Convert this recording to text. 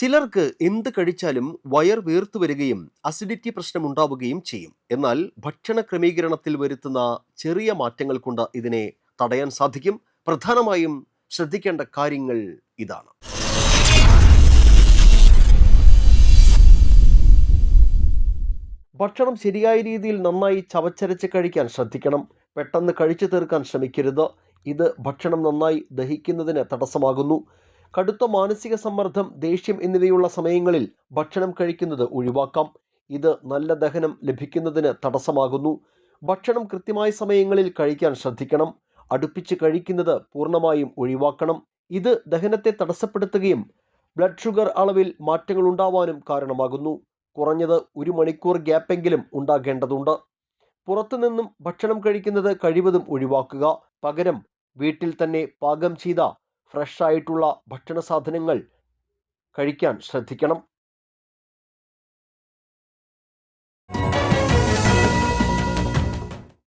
ചിലർക്ക് എന്ത് കഴിച്ചാലും വയർ വീർത്തു വരികയും അസിഡിറ്റി പ്രശ്നം ഉണ്ടാവുകയും ചെയ്യും. എന്നാൽ ഭക്ഷണ ക്രമീകരണത്തിൽ വരുത്തുന്ന ചെറിയ മാറ്റങ്ങൾ കൊണ്ട് ഇതിനെ തടയാൻ സാധിക്കും. പ്രധാനമായും ശ്രദ്ധിക്കേണ്ട കാര്യങ്ങൾ ഇതാണ്. ഭക്ഷണം ശരിയായ രീതിയിൽ നന്നായി ചവച്ചരച്ച് കഴിക്കാൻ ശ്രദ്ധിക്കണം. പെട്ടെന്ന് കഴിച്ചു തീർക്കാൻ ശ്രമിക്കരുത്. ഇത് ഭക്ഷണം നന്നായി ദഹിക്കുന്നതിന് തടസ്സമാകുന്നു. കടുത്ത മാനസിക സമ്മർദ്ദം ദേഷ്യം എന്നിവയുള്ള സമയങ്ങളിൽ ഭക്ഷണം കഴിക്കുന്നത് ഒഴിവാക്കാം. ഇത് നല്ല ദഹനം ലഭിക്കുന്നതിന് തടസ്സമാകുന്നു. ഭക്ഷണം കൃത്യമായ സമയങ്ങളിൽ കഴിക്കാൻ ശ്രദ്ധിക്കണം. അടുപ്പിച്ച് കഴിക്കുന്നത് പൂർണമായും ഒഴിവാക്കണം. ഇത് ദഹനത്തെ തടസ്സപ്പെടുത്തുകയും ബ്ലഡ് ഷുഗർ അളവിൽ മാറ്റങ്ങൾ ഉണ്ടാവാനും കാരണമാകുന്നു. കുറഞ്ഞത് ഒരു മണിക്കൂർ ഗ്യാപ്പെങ്കിലും ഉണ്ടാകേണ്ടതുണ്ട്. പുറത്തുനിന്നും ഭക്ഷണം കഴിക്കുന്നത് കഴിവതും ഒഴിവാക്കുക. പകരം വീട്ടിൽ തന്നെ പാകം ചെയ്ത ഫ്രഷ് ആയിട്ടുള്ള ഭക്ഷണ സാധനങ്ങൾ കഴിക്കാൻ ശ്രദ്ധിക്കണം.